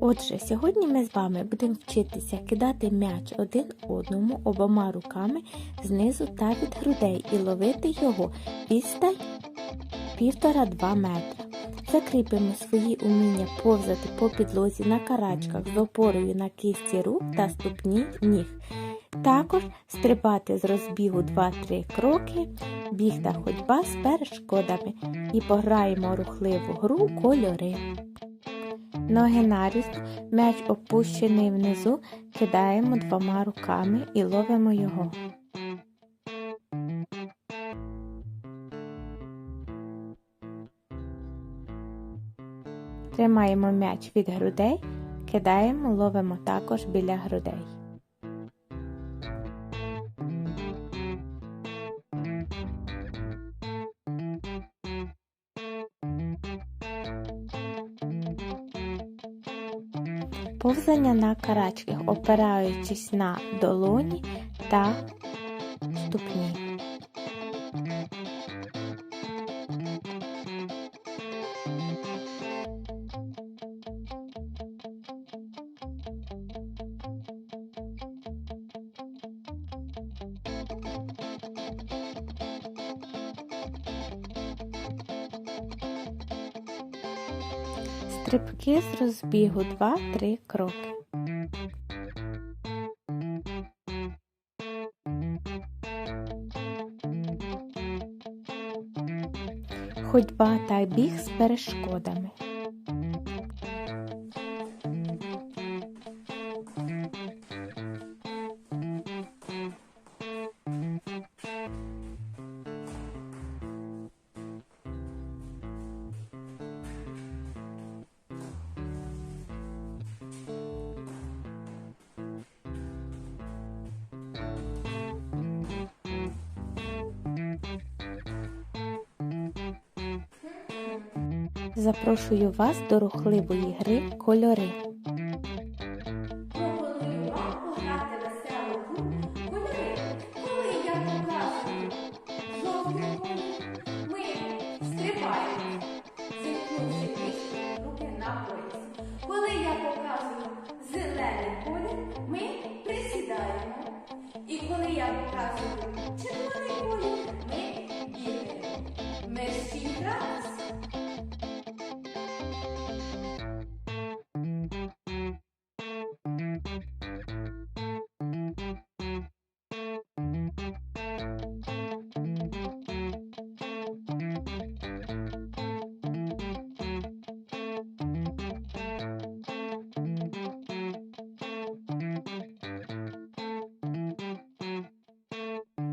Отже, сьогодні ми з вами будемо вчитися кидати м'яч один одному обома руками знизу та від грудей і ловити його відстань 1,5-2 метра. Закріпимо свої уміння повзати по підлозі на карачках з опорою на кисті рук та ступні ніг. Також стрибати з розбігу 2-3 кроки, біг та ходьба з перешкодами і пограємо рухливу гру кольори. Ноги нарізно, м'яч опущений внизу, кидаємо двома руками і ловимо його. Тримаємо м'яч від грудей, кидаємо, ловимо також біля грудей. Повзання на карачках, опираючись на долоні та ступні. Стрибки з розбігу 2-3 кроки. Ходьба та біг з перешкодами. Запрошую вас до рухливої гри кольори.